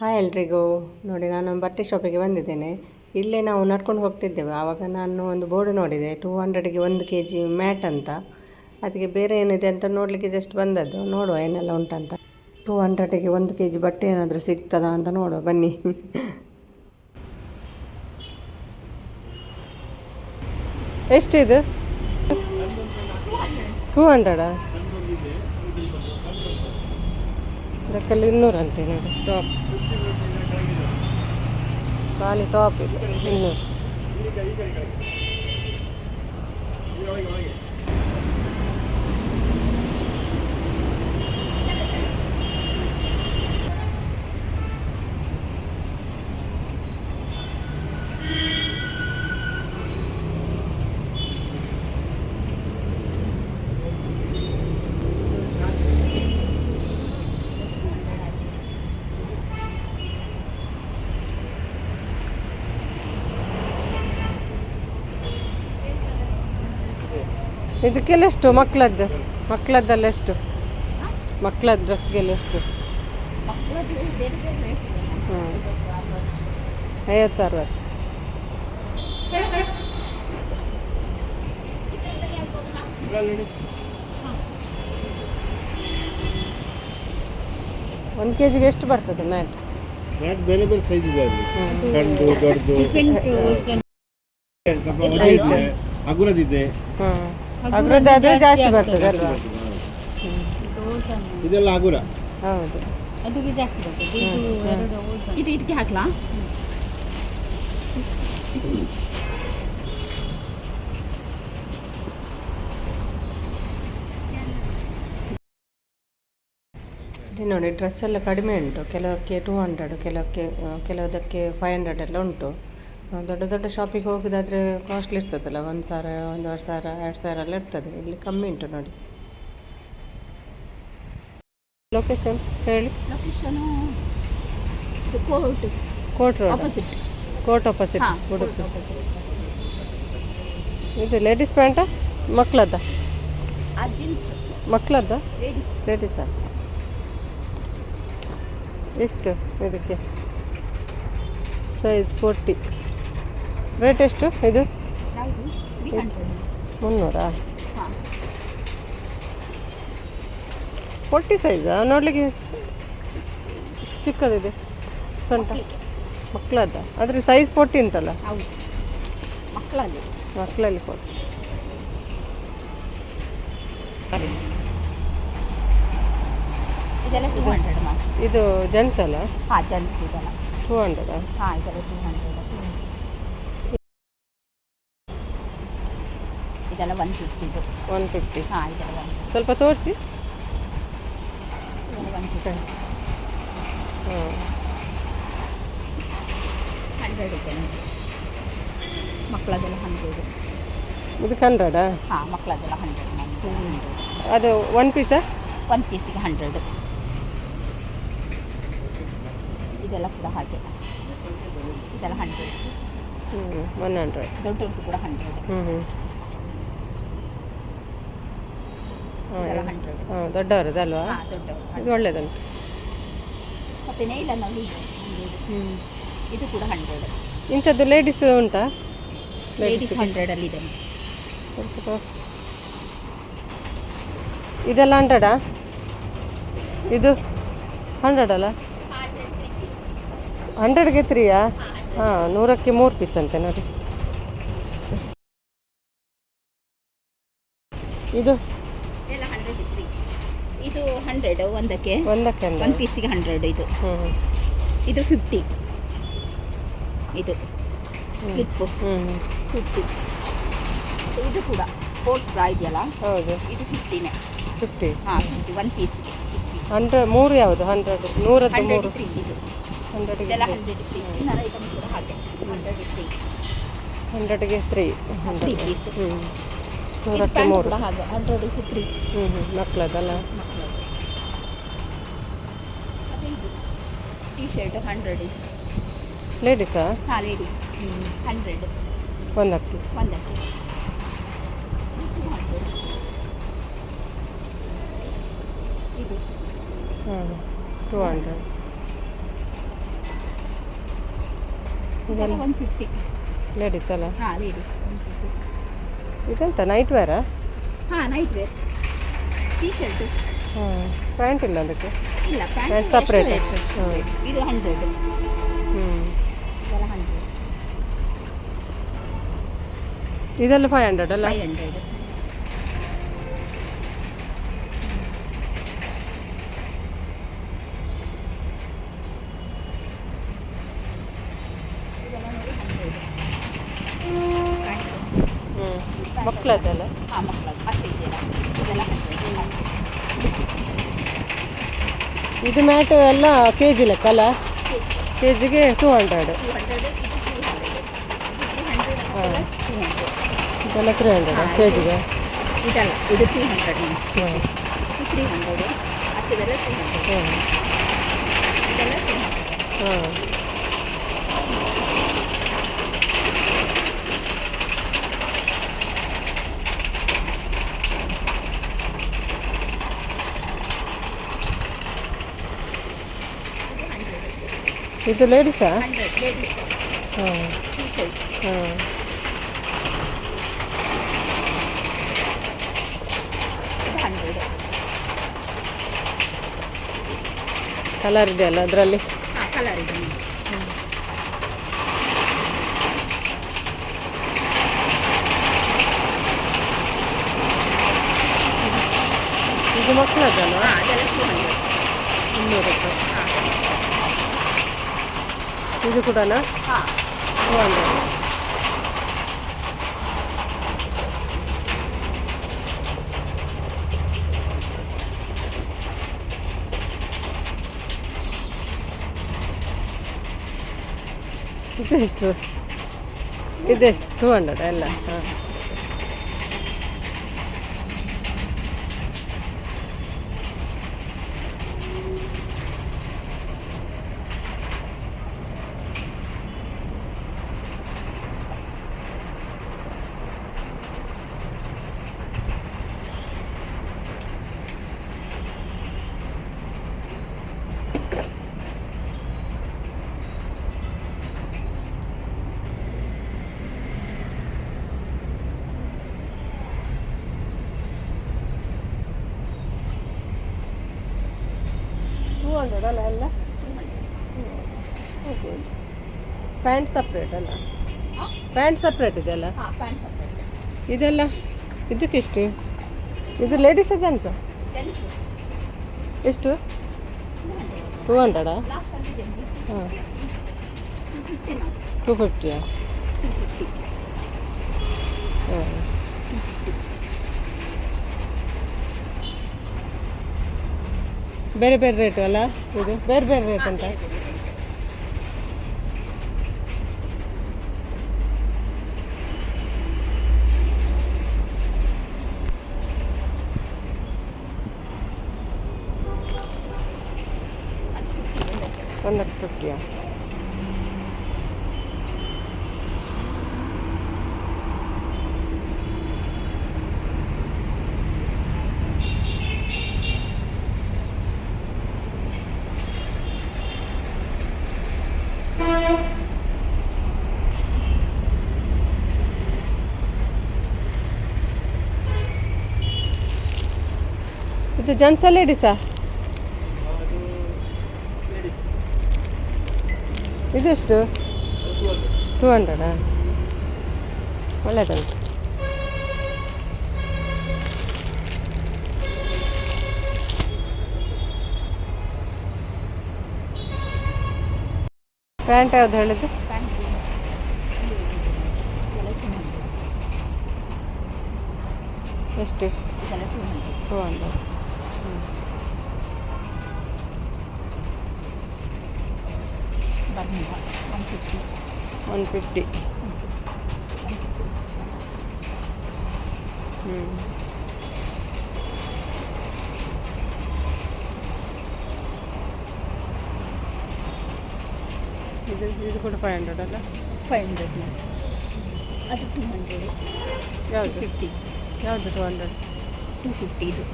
Hi ಎಲ್ರಿಗೂ. ನೋಡಿ, ನಾನು ಬಟ್ಟೆ ಶಾಪಿಗೆ ಬಂದಿದ್ದೇನೆ. ಇಲ್ಲೇ ನಾವು ನಡ್ಕೊಂಡು ಹೋಗ್ತಿದ್ದೇವೆ. ಆವಾಗ ನಾನು ಒಂದು ಬೋರ್ಡ್ ನೋಡಿದೆ. ಟೂ ಹಂಡ್ರೆಡ್ಗೆ ಒಂದು ಕೆ ಜಿ ಮ್ಯಾಟ್ ಅಂತ. ಅದಕ್ಕೆ ಬೇರೆ ಏನಿದೆ ಅಂತ ನೋಡಲಿಕ್ಕೆ ಜಸ್ಟ್ ಬಂದದ್ದು. ನೋಡುವ ಏನೆಲ್ಲ ಉಂಟಂತ. ಟೂ ಹಂಡ್ರೆಡಿಗೆ ಒಂದು ಕೆ ಜಿ ಬಟ್ಟೆ ಏನಾದರೂ ಸಿಗ್ತದಾ ಅಂತ ನೋಡುವ. ಬನ್ನಿ. ಎಷ್ಟಿದು? ಟೂ ಹಂಡ್ರೆಡಾ ಅದಕ್ಕೆಲ್ಲ ಇನ್ನೂರಂತೆ ನೋಡಿ ಟಾಪ್ കാലി ടോപ്പിൽ ഇന്ന് ಇದಕ್ಕೆಲ್ಲ ಎಷ್ಟು ಮಕ್ಕಳದ್ದು ಮಕ್ಕಳದ್ದೆಲ್ಲ ಎಷ್ಟು ಮಕ್ಕಳ ಡ್ರೆಸ್ಗೆಲ್ಲ ಎಷ್ಟು ಹಾಂ ಐವತ್ತು ಅರವತ್ತು ಒಂದು ಕೆ ಜಿಗೆ ಎಷ್ಟು ಬರ್ತದೆ ಮ್ಯಾಟ್ ಮ್ಯಾಟ್ ಬೇರೆ ಬೇರೆ ಸೈಜ್ ಇದೆ ಸಣ್ಣದು ದೊಡ್ಡದು ಹಗುರದಿದೆ ಹಾಂ ಅದು ಜಾಸ್ತಿ ಬರ್ತದೆ ಅಲ್ವಾ? ಇದೆಲ್ಲ ಹಗುರ ಹೌದು. ಅದಕ್ಕೆ ಜಾಸ್ತಿ ಬರ್ತದೆ. ಇದು ಎರಡು ಇದು ಇದಕ್ಕೆ ಹಾಕ್ಲಾ? ನೋಡಿ ಡ್ರೆಸ್ ಎಲ್ಲ ಕಡಿಮೆ ಉಂಟು. ಕೆಲವಕ್ಕೆ ಟೂ ಹಂಡ್ರೆಡ್ ಕೆಲವಕ್ಕೆ ಕೆಲವದಕ್ಕೆ ಫೈವ್ ಹಂಡ್ರೆಡ್ ಎಲ್ಲ ಉಂಟು. ದೊಡ್ಡ ದೊಡ್ಡ ಶಾಪಿಗೆ ಹೋಗೋದಾದರೆ ಕಾಸ್ಟ್ಲಿ ಇರ್ತದಲ್ಲ ಒಂದು ಸಾವಿರ ಒಂದೂವರೆ ಸಾವಿರ ಎರಡು ಸಾವಿರ ಎಲ್ಲ ಇರ್ತದೆ. ಇಲ್ಲಿ ಕಮ್ಮಿ ಉಂಟು ನೋಡಿ. ಲೊಕೇಶನ್ ಹೇಳಿ. Location court court road opposite court opposite Udupi. ಇದು ಲೇಡೀಸ್ ಪ್ಯಾಂಟಾ ಮಕ್ಕಳದ್ದ ಮಕ್ಕಳದ್ದ ಲೇಡೀಸಾ ಎಷ್ಟು ಇದಕ್ಕೆ? ಸೈಜ್ ಫೋರ್ಟಿ ರೇಟ್ ಎಷ್ಟು? ಇದು? ಮುನ್ನೂರಾ? ಹಾಂ ಫೋರ್ಟಿ ಸೈಜಾ ನೋಡಲಿಕ್ಕೆ ಚಿಕ್ಕದಿದೆ. ಸೊಂಟ. ಮಕ್ಕಳದ್ದ. ಆದರೆ ಸೈಜ್ ಫೋರ್ಟಿ ಉಂಟಲ್ಲ? ಮಕ್ಕಳಲ್ಲಿ ಮಕ್ಕಳಲ್ಲಿ ಫೋರ್ಟಿ ಇದೆಲ್ಲ ಟೂ ಹಂಡ್ರೆಡ್ ಇದು ಜೆಂಟ್ಸ್ ಅಲ್ಲ? ಹಾಂ ಜೆಂಟ್ಸ್ ಇದೆಲ್ಲ. ಟೂ ಹಂಡ್ರೆಡಾ ಹಾಂ ಇದೆಲ್ಲ ಟೂ ಹಂಡ್ರೆಡ್ ಇದೆಲ್ಲ ಒನ್ ಫಿಫ್ಟಿದು ಒನ್ ಫಿಫ್ಟಿ ಹಾಂ ಇದೆಲ್ಲ ಒನ್ ಸ್ವಲ್ಪ ತೋರಿಸಿ. ಇದೆಲ್ಲ ಒನ್ ಫಿಫ್ಟಿ ಹಾಂ ಹಂಡ್ರೆಡ್ ಇದೆ ಮಕ್ಕಳದೆಲ್ಲ ಹಂಡ್ರೆಡ್ ಇದು ಹಂಡ್ರೆಡಾ ಹಾಂ ಮಕ್ಕಳದೆಲ್ಲ ಹಂಡ್ರೆಡ್ ಅದು ಒನ್ ಪೀಸಾ ಒನ್ ಪೀಸಿಗೆ ಹಂಡ್ರೆಡ್ ಇದೆಲ್ಲ ಕೂಡ ಹಾಗೆ. ಇದೆಲ್ಲ ಹಂಡ್ರೆಡ್ ಹ್ಞೂ ಒನ್ ಹಂಡ್ರೆಡ್ ದೊಡ್ಡವ್ರದ್ದು ಕೂಡ ಹಂಡ್ರೆಡ್ ಹ್ಞೂ ಹ್ಞೂ ಇದೆಲ್ಲ ಹಾಂ ಹಂಡ್ರೆಡ್ ಹಾಂ ದೊಡ್ಡವರದಲ್ವಾ? ಇದು ಒಳ್ಳೇದಲ್ಲ ಮತ್ತು ಹ್ಞೂ ಇದು ಕೂಡ ಹಂಡ್ರೆಡ್ ಇಂಥದ್ದು ಲೇಡೀಸ್ ಉಂಟಾ? ಲೇಡೀಸ್ ಹಂಡ್ರೆಡಲ್ಲಿ ಇದೆ. ಸ್ವಲ್ಪ. ತೋರ್ಸಿ ಇದೆಲ್ಲ ಹಂಡ್ರೆಡಾ ಇದು ಹಂಡ್ರೆಡ್ ಅಲ್ಲ? ಹಂಡ್ರೆಡ್ಗೆ ತ್ರೀಯಾ ಹಾಂ ನೂರಕ್ಕೆ ಮೂರು ಪೀಸ್ ಅಂತೆ ನೋಡಿ. ಇದು ಇದು ಹಂಡ್ರೆಡ್ ಒಂದಕ್ಕೆ? ಒಂದಕ್ಕೆ ಒಂದು ಹಂಡ್ರೆಡ್ ಪೀಸಿಗೆ ಹಂಡ್ರೆಡ್ ಇದು. ಇದು ಫಿಫ್ಟಿ ಇದು ಸ್ಲಿಪ್ಪು ಫಿಫ್ಟಿ ಇದು ಕೂಡ ಫೋರ್ಸ್ ಬ್ರಾ ಇದೆಯಲ್ಲ? ಹೌದು. ಇದು ಫಿಫ್ಟಿನೇ ಫಿಫ್ಟಿ ಹಾಂ ಫಿಫ್ಟಿ ಒಂದು ಪೀಸಿಗೆ ಹಂಡ್ರೆಡ್ ಮೂರು ಯಾವುದು? ಹಂಡ್ರೆಡ್ ನೂರ ಹಂಡ್ರೆಡ್ ಮೂರು. ಇದು. ಹಂಡ್ರೆಡ್ಗೆ ಇದೆಲ್ಲ ಹಂಡ್ರೆಡ್ ತ್ರೀ ಕೂಡ ಹಾಗೆ. ಹಂಡ್ರೆಡ್ ತ್ರೀ ಹಂಡ್ರೆಡ್ಗೆ ತ್ರೀ ಹಂಡ್ರೆಡ್ ಪೀಸ್ ಹ್ಞೂ ನೂರಕ್ಕೆ ಮೂರು. ಹಾಗೆ ಹಂಡ್ರೆಡ್ ತ್ರೀ ಹ್ಞೂ ಹ್ಞೂ ಮಕ್ಕಳದಲ್ಲ ಟೀ ಶರ್ಟ್ ಹಂಡ್ರೆಡ್ ಲೇಡೀಸಾ ಹಾಂ ಲೇಡೀಸ್ ಹಂಡ್ರೆಡ್ ಒಂದಕ್ಕೆ. ಒಂದಕ್ಕೆ. ಹಾಂ ಟೂ ಹಂಡ್ರೆಡ್ ಇದೆಲ್ಲ ಒನ್ ಫಿಫ್ಟಿ ಲೇಡೀಸ್ ಅಲ್ಲ? ಹಾಂ ಲೇಡೀಸ್ ಒನ್ ಫಿಫ್ಟಿ ಇದೆಂತ? ನೈಟ್ ವೇರಾ ಹಾಂ ನೈಟ್ ವೇರ್ ಟೀ ಶರ್ಟ್ ಹಾಂ ಪ್ಯಾಂಟ್ ಇಲ್ಲ ಅದಕ್ಕೆ? ಇಲ್ಲ ಪ್ಯಾಂಟ್. ಸಪ್ರೇಟ್ ಹ್ಮ್. ಇದು ಹಂಡ್ರೆಡ್ ಹ್ಞೂ ಇದೆಲ್ಲ ಹಂಡ್ರೆಡ್ ಇದೆಲ್ಲ ಫೈವ್ ಹಂಡ್ರೆಡ್ ಅಲ್ಲ? ಫೈವ್ ಹಂಡ್ರೆಡ್ ಹ್ಞೂ ಮಕ್ಕಳದ್ದಲ್ಲ? ಹಾಂ ಮಕ್ಕಳು ಅಷ್ಟೇ ಇದೆಯಲ್ಲ? ಇದೆಲ್ಲ ಇದು ಮ್ಯಾಟ್ ಎಲ್ಲ ಕೆ ಜಿ ಲೆಕ್ಕ ಅಲ್ಲ? ಕೆ ಜಿಗೆ ಟೂ ಹಂಡ್ರೆಡ್. ಇದೆಲ್ಲ ತ್ರೀ ಹಂಡ್ರೆಡ್ ಕೆ ಜಿಗೆ ಇದಲ್ಲ ಇದು ತ್ರೀ ಹಂಡ್ರೆಡ್ ಹಾಂ. ತ್ರೀ ಹಂಡ್ರೆಡ್ ಹಚ್ಚಿದೆಲ್ಲ ತ್ರೀ ಹಂಡ್ರೆಡ್ ಹಾಂ. ಇದು ಲೇಡೀಸಾ ಹಾಂ ಹಾಂ ಕಲರ್ ಇದೆ ಅಲ್ಲ ಅದರಲ್ಲಿ? ಕಲರ್ ಇದೆ. ಇದು ಟೂ ಇನ್ನೂರು ರೂಪಾಯಿ ಇದು ಕೂಡನಾ ಹಾಂ ಟೂ ಹಂಡ್ರೆಡ್ ಇದೆಷ್ಟು ಇದೆಷ್ಟು ಟೂ ಹಂಡ್ರೆಡ್ ಎಲ್ಲ ಹಾಂ ಹಂಡ್ರೆಡ್ ಅಲ್ಲ? ಎಲ್ಲ ಓಕೆ. ಪ್ಯಾಂಟ್ ಸಪ್ರೇಟ್ ಅಲ್ಲ? ಪ್ಯಾಂಟ್ ಸಪ್ರೇಟ್ ಇದೆಲ್ಲ? ಇದೆಲ್ಲ ಇದಕ್ಕೆಷ್ಟು ಇದು ಲೇಡೀಸ್ ಜೆಂಟ್ಸ್ ಎಷ್ಟು? ಟೂ ಹಂಡ್ರೆಡ್ ಹಾಂ. ಟೂ ಫಿಫ್ಟಿ ಫಿಫ್ಟಿಯಾ ಹಾಂ. ಬೇರೆ ಬೇರೆ ರೇಟು ಅಲ್ಲ ಇದು? ಬೇರೆ ಬೇರೆ ರೇಟ್ ಅಂತ. ಒಂದಕ್ಕೆ ಫಿಫ್ಟಿಯಾ ಇದು ಜೆಂಟ್ಸಾ ಲೇಡೀಸಾ ಇದೆಷ್ಟು? ಟೂ ಹಂಡ್ರೆಡಾ ಒಳ್ಳೆಯದುಂಟು ಪ್ಯಾಂಟ್ ಯಾವ್ದು ಹೇಳಿದ್ದು? ಎಷ್ಟು? ಟೂ ಹಂಡ್ರೆಡ್ ಟೂ ಹಂಡ್ರೆಡ್ ಬರ್ನಿಲ್ಲ ಒನ್ ಫಿಫ್ಟಿ ಒನ್ ಫಿಫ್ಟಿ ಹ್ಞೂ ಇದು ಇದು ಕೂಡ ಫೈವ್ ಹಂಡ್ರೆಡ್ ಅಲ್ಲ ಫೈವ್ ಹಂಡ್ರೆಡ್ ಅದು ಟೂ ಹಂಡ್ರೆಡ್ ಯಾವುದು ಫಿಫ್ಟಿ ಯಾವುದು ಟೂ ಹಂಡ್ರೆಡ್ ಟೂ ಫಿಫ್ಟಿ ಇದು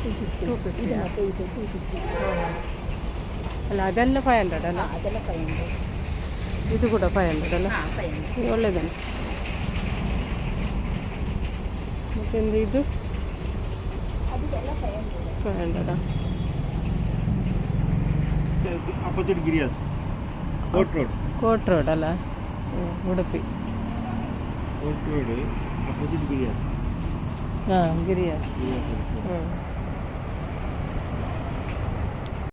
ಟೂ ಫಿಫ್ಟಿ 250 ಇದು ಯಾ? ಮತ್ತೆ ಇದು ಟೂ ಫಿಫ್ಟಿ ಅಲ್ಲ ಅದೆಲ್ಲ ಫೈವ್ ಹಂಡ್ರೆಡ್ ಅಲ್ಲ ಹಾಂ ಅದೆಲ್ಲ ಫೈವ್ ಹಂಡ್ರೆಡ್ ಇದು ಕೂಡ ಫೈವ್ ಹಂಡ್ರೆಡ್ ಅಲ್ಲ ಹಾಂ ಫೈವ್ ಹಂಡ್ರೆಡ್ ಇದು ಒಳ್ಳೆಯದಲ್ಲ ಮತ್ತೊಂದು ಇದು ಅದಕ್ಕೆಲ್ಲ five hundred five ಹಂಡ್ರೆಡಾ opposite Girias Kote road Kote road ಅಲ್ಲ ಹ್ಮ್, ಉಡುಪಿ ಕೋಟ್ ರೋಡ್ ಅಪೋಸಿಟ್ ಗಿರಿಯಾಸ್ ಹಾಂ ಗಿರಿಯಾಸ್ ಗಿರಿಯಾಸ್ ಹ್ಞೂ